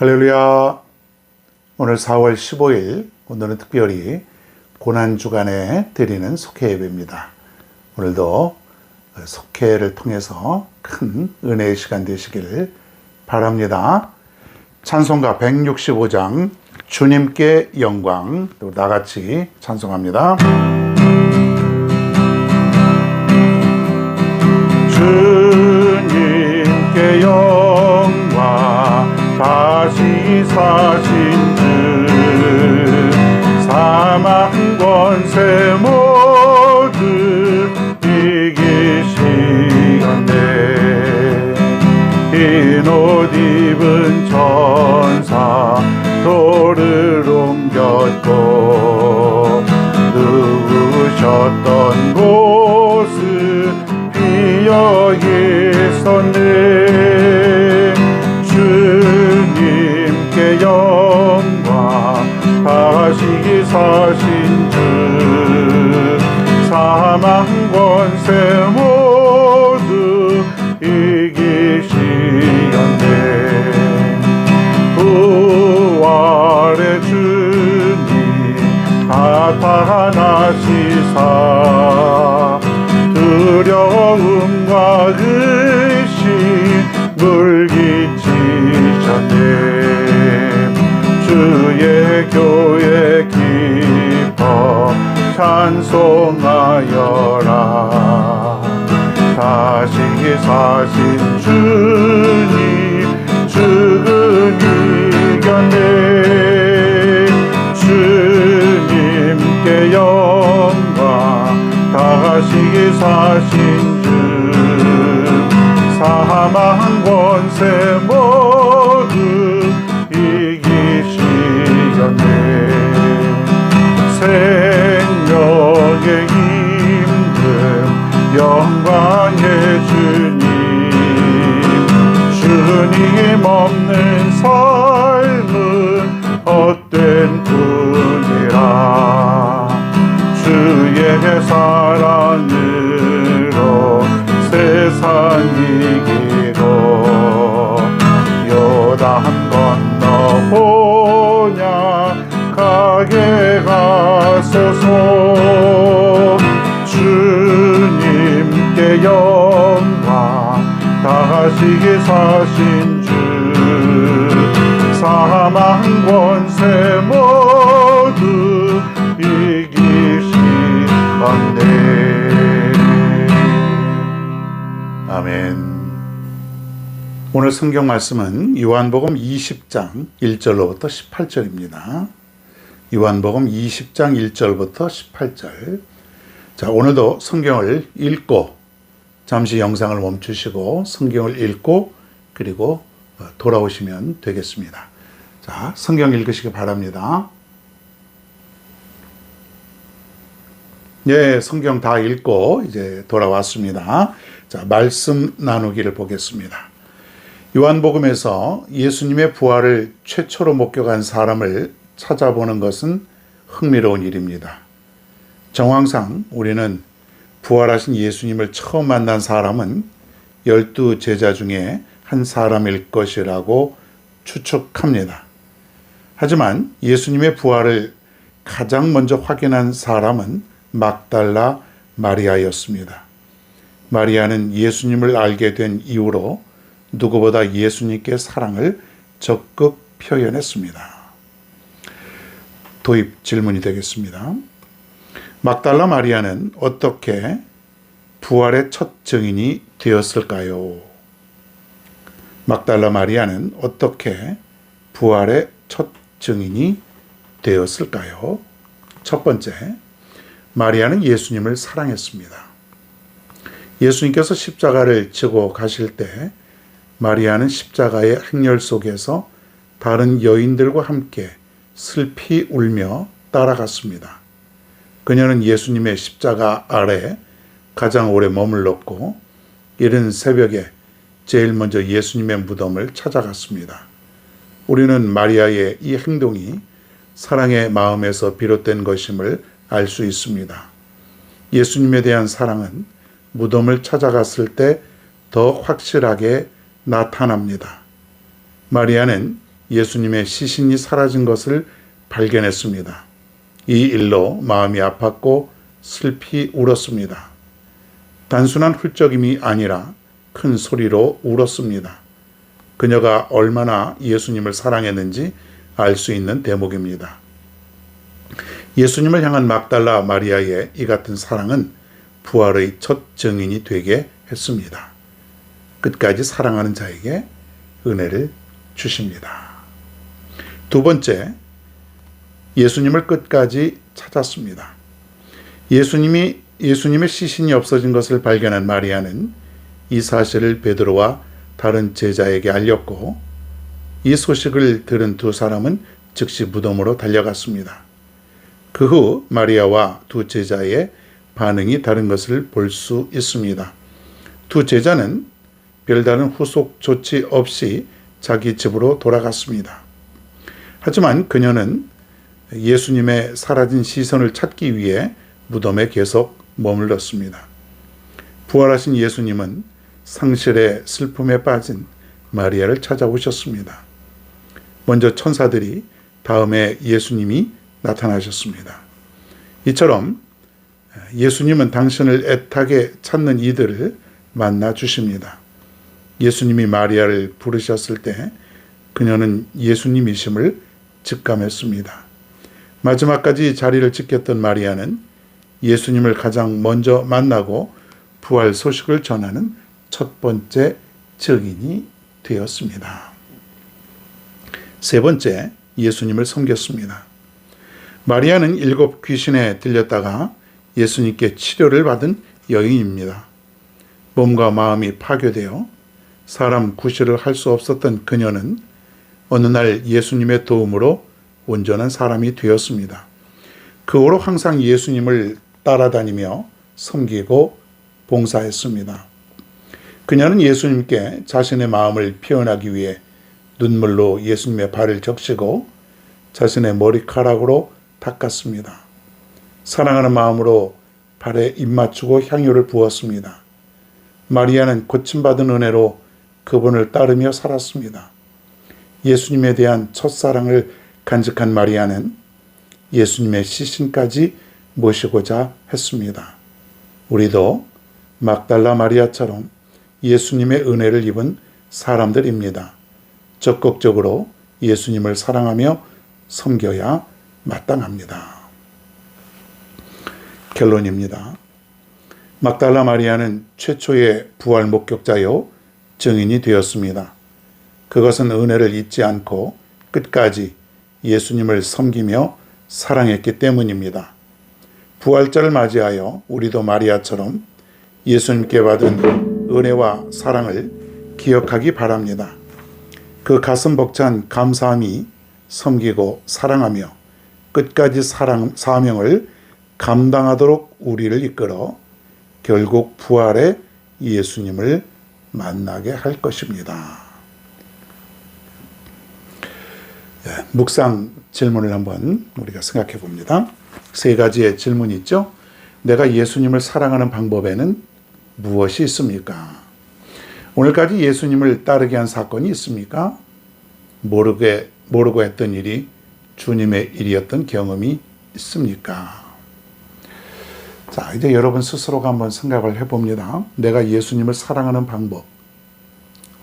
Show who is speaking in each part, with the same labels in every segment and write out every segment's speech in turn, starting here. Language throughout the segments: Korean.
Speaker 1: 할렐루야. 오늘 4월 15일, 오늘은 특별히 고난주간에 드리는 속회 예배입니다. 오늘도 속회를 통해서 큰 은혜의 시간 되시길 바랍니다. 찬송가 165장, 주님께 영광, 또 나같이 찬송합니다. 주님께 영광 다시 사신 주 사망 권세 모두 이기시었네. 흰옷 입은 천 다시 사신 주님 죽음 이겼네 주님께 영광 다시 사신 주. 사망 권세 모 다시 사신 주 사망 권세 모두 이기시건대 아멘 오늘 성경 말씀은 요한복음 20장 1절로부터 18절입니다. 요한복음 20장 1절부터 18절. 자, 오늘도 성경을 읽고 잠시 영상을 멈추시고 성경을 읽고 그리고 어, 돌아오시면 되겠습니다. 자, 성경 읽으시기 바랍니다. 예, 성경 다 읽고 이제 돌아왔습니다. 자, 말씀 나누기를 보겠습니다. 요한복음에서 예수님의 부활을 최초로 목격한 사람을 찾아보는 것은 흥미로운 일입니다. 정황상 우리는 부활하신 예수님을 처음 만난 사람은 열두 제자 중에 한 사람일 것이라고 추측합니다. 하지만 예수님의 부활을 가장 먼저 확인한 사람은 막달라 마리아였습니다. 마리아는 예수님을 알게 된 이후로 누구보다 예수님께 사랑을 적극 표현했습니다. 도입 질문이 되겠습니다. 막달라 마리아는 어떻게 부활의 첫 증인이 되었을까요? 막달라 마리아는 어떻게 부활의 첫 증인이 되었을까요? 첫 번째, 마리아는 예수님을 사랑했습니다. 예수님께서 십자가를 지고 가실 때 마리아는 십자가의 행렬 속에서 다른 여인들과 함께 슬피 울며 따라갔습니다. 그녀는 예수님의 십자가 아래 가장 오래 머물렀고 이른 새벽에 제일 먼저 예수님의 무덤을 찾아갔습니다. 우리는 마리아의 이 행동이 사랑의 마음에서 비롯된 것임을 알 수 있습니다. 예수님에 대한 사랑은 무덤을 찾아갔을 때 더 확실하게 나타납니다. 마리아는 예수님의 시신이 사라진 것을 발견했습니다. 이 일로 마음이 아팠고 슬피 울었습니다. 단순한 훌쩍임이 아니라 큰 소리로 울었습니다. 그녀가 얼마나 예수님을 사랑했는지 알 수 있는 대목입니다. 예수님을 향한 막달라 마리아의 이 같은 사랑은 부활의 첫 증인이 되게 했습니다. 끝까지 사랑하는 자에게 은혜를 주십니다. 두 번째, 예수님을 끝까지 찾았습니다. 예수님이 예수님의 시신이 없어진 것을 발견한 마리아는 이 사실을 베드로와 다른 제자에게 알렸고 이 소식을 들은 두 사람은 즉시 무덤으로 달려갔습니다. 그 후 마리아와 두 제자의 반응이 다른 것을 볼 수 있습니다. 두 제자는 별다른 후속 조치 없이 자기 집으로 돌아갔습니다. 하지만 그녀는 예수님의 사라진 시선을 찾기 위해 무덤에 계속 머물렀습니다. 부활하신 예수님은 상실의 슬픔에 빠진 마리아를 찾아오셨습니다. 먼저 천사들이 다음에 예수님이 나타나셨습니다. 이처럼 예수님은 당신을 애타게 찾는 이들을 만나 주십니다. 예수님이 마리아를 부르셨을 때 그녀는 예수님이심을 직감했습니다. 마지막까지 자리를 지켰던 마리아는 예수님을 가장 먼저 만나고 부활 소식을 전하는 첫 번째 증인이 되었습니다. 세 번째, 예수님을 섬겼습니다. 마리아는 일곱 귀신에 들렸다가 예수님께 치료를 받은 여인입니다. 몸과 마음이 파괴되어 사람 구실을 할 수 없었던 그녀는 어느 날 예수님의 도움으로 온전한 사람이 되었습니다. 그 후로 항상 예수님을 따라다니며 섬기고 봉사했습니다. 그녀는 예수님께 자신의 마음을 표현하기 위해 눈물로 예수님의 발을 적시고 자신의 머리카락으로 닦았습니다. 사랑하는 마음으로 발에 입맞추고 향유를 부었습니다. 마리아는 고침받은 은혜로 그분을 따르며 살았습니다. 예수님에 대한 첫사랑을 간직한 마리아는 예수님의 시신까지 모시고자 했습니다. 우리도 막달라 마리아처럼 예수님의 은혜를 입은 사람들입니다. 적극적으로 예수님을 사랑하며 섬겨야 마땅합니다. 결론입니다. 막달라 마리아는 최초의 부활 목격자요 증인이 되었습니다. 그것은 은혜를 잊지 않고 끝까지 예수님을 섬기며 사랑했기 때문입니다. 부활절을 맞이하여 우리도 마리아처럼 예수님께 받은 은혜와 사랑을 기억하기 바랍니다. 그 가슴 벅찬 감사함이 섬기고 사랑하며 끝까지 사랑, 사명을 감당하도록 우리를 이끌어 결국 부활의 예수님을 만나게 할 것입니다. 예, 묵상 질문을 한번 우리가 생각해 봅니다. 세 가지의 질문이 있죠. 내가 예수님을 사랑하는 방법에는 무엇이 있습니까? 오늘까지 예수님을 따르게 한 사건이 있습니까? 모르게, 모르고 했던 일이 주님의 일이었던 경험이 있습니까? 자, 이제 여러분 스스로가 한번 생각을 해봅니다. 내가 예수님을 사랑하는 방법.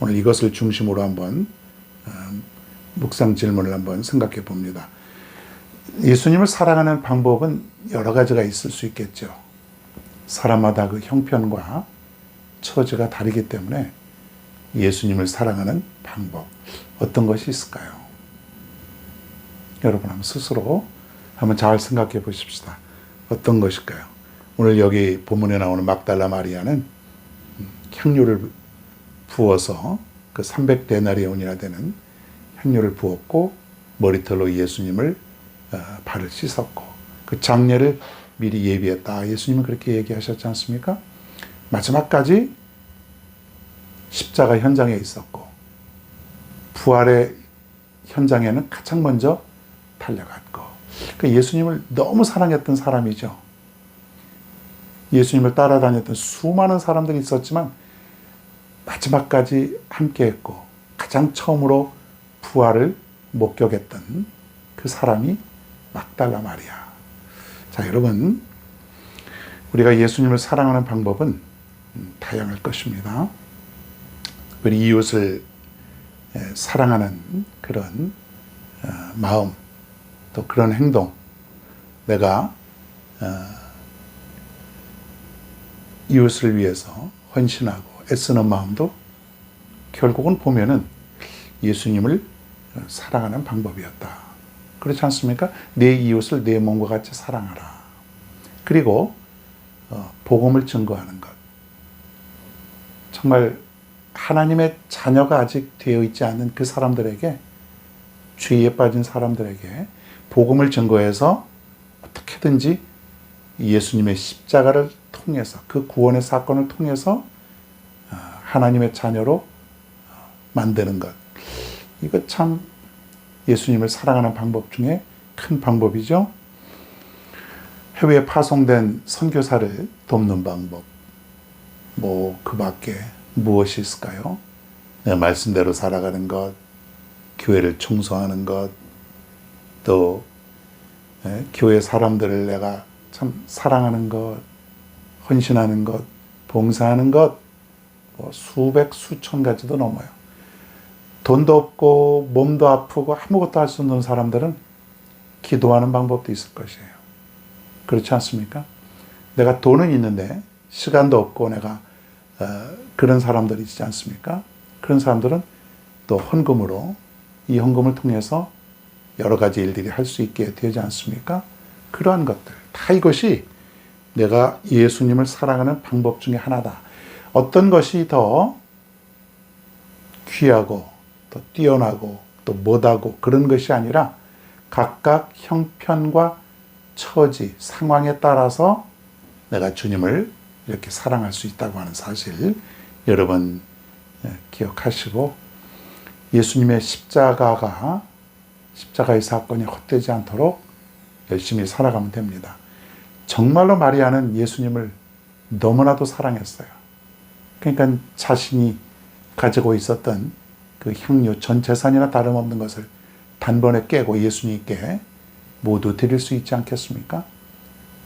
Speaker 1: 오늘 이것을 중심으로 한번 어, 묵상 질문을 한번 생각해 봅니다. 예수님을 사랑하는 방법은 여러 가지가 있을 수 있겠죠. 사람마다 그 형편과 처지가 다르기 때문에 예수님을 사랑하는 방법 어떤 것이 있을까요? 여러분 한번 스스로 한번 잘 생각해 보십시다. 어떤 것일까요? 오늘 여기 본문에 나오는 막달라 마리아는 향유를 부어서 그 300데나리온이나 되는 향유를 부었고 머리털로 예수님을 어, 발을 씻었고 그 장례를 미리 예비했다. 예수님은 그렇게 얘기하셨지 않습니까? 마지막까지 십자가 현장에 있었고 부활의 현장에는 가장 먼저 달려갔고 그 예수님을 너무 사랑했던 사람이죠. 예수님을 따라다녔던 수많은 사람들이 있었지만 마지막까지 함께했고 가장 처음으로 부활을 목격했던 그 사람이 막달라 마리아. 자, 여러분, 우리가 예수님을 사랑하는 방법은 음, 다양할 것입니다. 우리 이웃을 에, 사랑하는 그런 어, 마음, 또 그런 행동, 내가 어, 이웃을 위해서 헌신하고 애쓰는 마음도 결국은 보면은 예수님을 사랑하는 방법이었다. 그렇지 않습니까? 내 이웃을 내 몸과 같이 사랑하라. 그리고 어, 복음을 증거하는 것. 정말 하나님의 자녀가 아직 되어 있지 않은 그 사람들에게 죄에 빠진 사람들에게 복음을 증거해서 어떻게든지 예수님의 십자가를 통해서 그 구원의 사건을 통해서 어, 하나님의 자녀로 어, 만드는 것. 이거 참 예수님을 사랑하는 방법 중에 큰 방법이죠. 해외에 파송된 선교사를 돕는 방법. 뭐, 그 밖에 무엇이 있을까요? 내 말씀대로 살아가는 것, 교회를 충성하는 것, 또, 예, 교회 사람들을 내가 참 사랑하는 것, 헌신하는 것, 봉사하는 것, 뭐 수백, 수천 가지도 넘어요. 돈도 없고, 몸도 아프고, 아무것도 할 수 없는 사람들은 기도하는 방법도 있을 것이에요. 그렇지 않습니까? 내가 돈은 있는데, 시간도 없고, 내가, 어, 그런 사람들이 있지 않습니까? 그런 사람들은 또 헌금으로, 이 헌금을 통해서 여러 가지 일들이 할 수 있게 되지 않습니까? 그러한 것들. 다 이것이 내가 예수님을 사랑하는 방법 중에 하나다. 어떤 것이 더 귀하고 또 뛰어나고 또 못하고 그런 것이 아니라 각각 형편과 처지, 상황에 따라서 내가 주님을 이렇게 사랑할 수 있다고 하는 사실 여러분 예, 기억하시고 예수님의 십자가가 십자가의 사건이 헛되지 않도록 열심히 살아가면 됩니다. 정말로 마리아는 예수님을 너무나도 사랑했어요. 그러니까 자신이 가지고 있었던 그 향유 전 재산이나 다름없는 것을 단번에 깨고 예수님께 모두 드릴 수 있지 않겠습니까?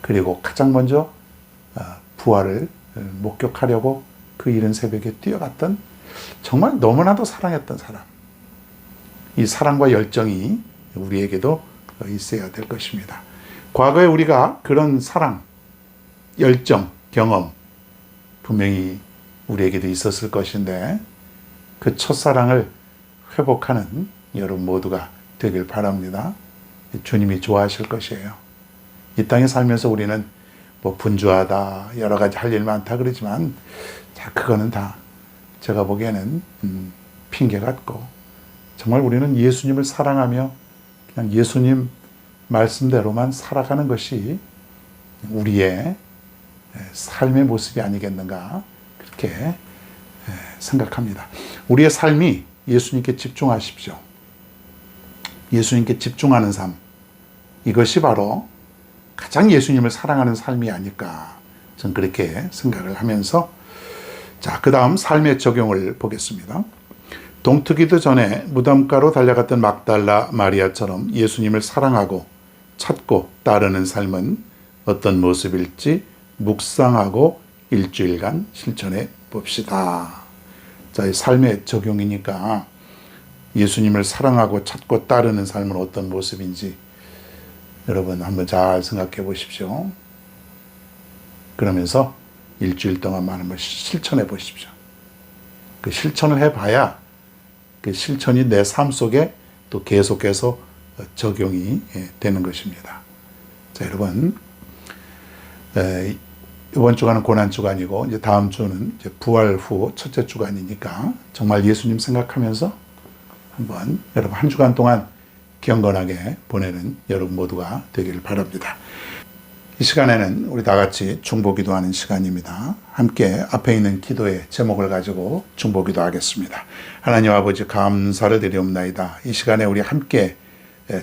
Speaker 1: 그리고 가장 먼저 아, 부활을 목격하려고 그 이른 새벽에 뛰어갔던 정말 너무나도 사랑했던 사람. 이 사랑과 열정이 우리에게도 있어야 될 것입니다. 과거에 우리가 그런 사랑, 열정, 경험 분명히 우리에게도 있었을 것인데 그 첫사랑을 회복하는 여러분 모두가 되길 바랍니다. 주님이 좋아하실 것이에요. 이 땅에 살면서 우리는 뭐 분주하다, 여러 가지 할 일 많다 그러지만 자, 그거는 다 제가 보기에는 음, 핑계 같고 정말 우리는 예수님을 사랑하며 그냥 예수님 말씀대로만 살아가는 것이 우리의 삶의 모습이 아니겠는가 그렇게 생각합니다. 우리의 삶이 예수님께 집중하십시오. 예수님께 집중하는 삶. 이것이 바로 가장 예수님을 사랑하는 삶이 아닐까. 전 그렇게 생각을 하면서 자, 그 다음 삶의 적용을 보겠습니다. 동트기도 전에 무덤가로 달려갔던 막달라 마리아처럼 예수님을 사랑하고 찾고 따르는 삶은 어떤 모습일지 묵상하고 일주일간 실천해 봅시다. 자, 이 삶의 적용이니까 예수님을 사랑하고 찾고 따르는 삶은 어떤 모습인지 여러분 한번 잘 생각해 보십시오. 그러면서 일주일 동안 많은 걸 실천해 보십시오. 그 실천을 해봐야 그 실천이 내 삶 속에 또 계속해서 적용이 예, 되는 것입니다. 자, 여러분, 이번 주간은 고난 주간이고 이제 다음 주는 이제 부활 후 첫째 주간이니까 정말 예수님 생각하면서 한번 여러분 한 주간 동안 경건하게 보내는 여러분 모두가 되기를 바랍니다. 이 시간에는 우리 다 같이 중보기도 하는 시간입니다. 함께 앞에 있는 기도의 제목을 가지고 중보기도 하겠습니다. 하나님 아버지 감사를 드리옵나이다. 이 시간에 우리 함께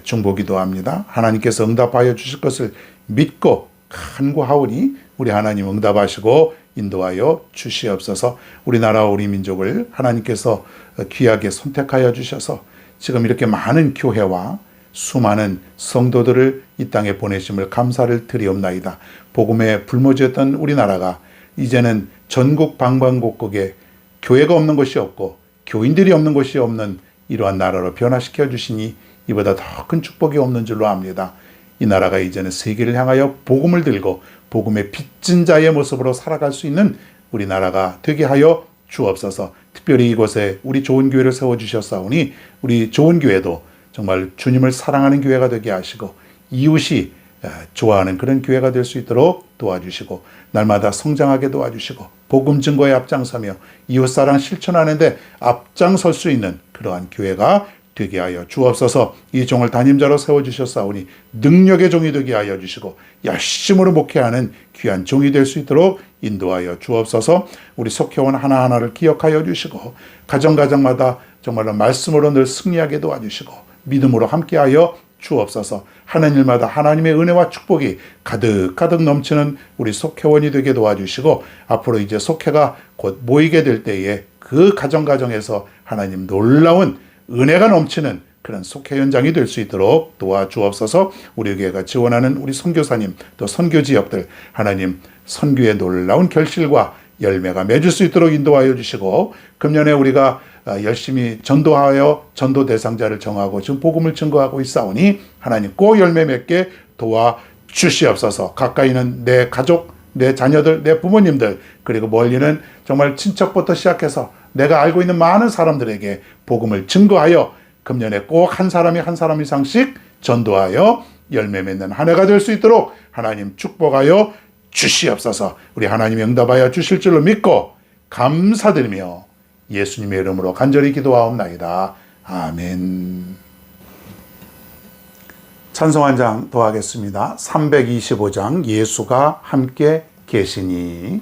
Speaker 1: 중보기도 합니다. 하나님께서 응답하여 주실 것을 믿고 간구하오니 우리 하나님 응답하시고 인도하여 주시옵소서. 우리나라 우리 민족을 하나님께서 귀하게 선택하여 주셔서 지금 이렇게 많은 교회와 수많은 성도들을 이 땅에 보내심을 감사를 드리옵나이다. 복음에 불모지였던 우리나라가 이제는 전국 방방곡곡에 교회가 없는 곳이 없고 교인들이 없는 곳이 없는 이러한 나라로 변화시켜 주시니 이보다 더 큰 축복이 없는 줄로 압니다. 이 나라가 이제는 세계를 향하여 복음을 들고 복음의 빚진 자의 모습으로 살아갈 수 있는 우리나라가 되게 하여 주옵소서. 특별히 이곳에 우리 좋은 교회를 세워 주셨사오니 우리 좋은 교회도 정말 주님을 사랑하는 교회가 되게 하시고 이웃이 아, 좋아하는 그런 교회가 될 수 있도록 도와주시고 날마다 성장하게 도와주시고 복음 증거에 앞장서며 이웃 사랑 실천하는데 앞장설 수 있는 그러한 교회가 되게 하여 주옵소서. 이 종을 담임자로 세워주셨사오니 능력의 종이 되게 하여 주시고 열심으로 목회하는 귀한 종이 될 수 있도록 인도하여 주옵소서. 우리 속회원 하나하나를 기억하여 주시고 가정가정마다 정말로 말씀으로 늘 승리하게 도와주시고 믿음으로 함께하여 주옵소서. 하는 일마다 하나님의 은혜와 축복이 가득가득 넘치는 우리 속회원이 되게 도와주시고 앞으로 이제 속회가 곧 모이게 될 때에 그 가정가정에서 하나님 놀라운 은혜가 넘치는 그런 속회 현장이 될 수 있도록 도와주옵소서 우리 교회가 지원하는 우리 선교사님 또 선교 지역들 하나님 선교의 놀라운 결실과 열매가 맺을 수 있도록 인도하여 주시고 금년에 우리가 아, 열심히 전도하여 전도 대상자를 정하고 지금 복음을 증거하고 있사오니 하나님 꼭 열매 맺게 도와 주시옵소서. 가까이 는 내 가족 내 자녀들 내 부모님들 그리고 멀리는 정말 친척부터 시작해서 내가 알고 있는 많은 사람들에게 복음을 증거하여 금년에 꼭 한 사람이 한 사람 이상씩 전도하여 열매 맺는 한 해가 될 수 있도록 하나님 축복하여 주시옵소서 우리 하나님 응답하여 주실 줄로 믿고 감사드리며 예수님의 이름으로 간절히 기도하옵나이다. 아멘. 찬송 한 장 더 하겠습니다. 325장 예수가 함께 계시니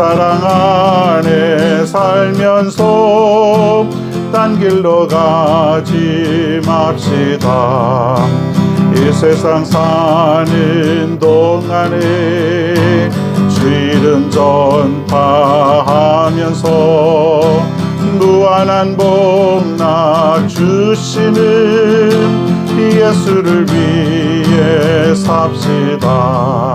Speaker 1: 사랑 안에 살면서 딴 길로 가지 맙시다. 이 세상 사는 동안에 주 이름 전파하면서 무한한 복락 주시는 예수를 위해 삽시다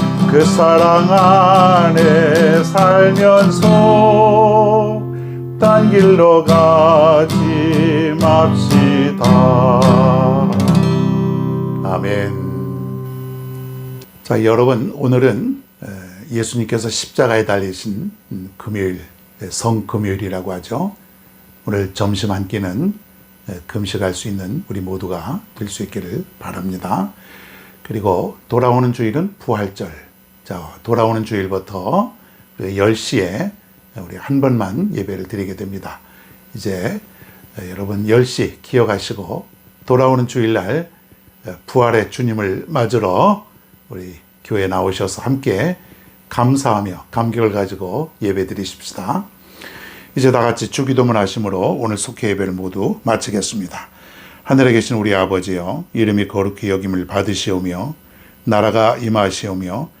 Speaker 1: 그 사랑 안에 살면서 딴 길로 가지 맙시다. 아멘. 자, 여러분, 오늘은 에, 예수님께서 십자가에 달리신 음, 금요일, 에, 성금요일이라고 하죠. 오늘 점심 한 끼는 에, 금식할 수 있는 우리 모두가 될 수 있기를 바랍니다. 그리고 돌아오는 주일은 부활절. 자, 자, 돌아오는 주일부터 그 10시에 우리 한 번만 예배를 드리게 됩니다. 이제 여러분 10시 기억하시고 돌아오는 주일날 부활의 주님을 맞으러 우리 교회 나오셔서 함께 감사하며 감격을 가지고 예배 드리십시다. 이제 다 같이 주기도문 하심으로 오늘 속회 예배를 모두 마치겠습니다. 하늘에 계신 우리 아버지여 이름이 거룩히 여김을 받으시오며 나라가 임하시오며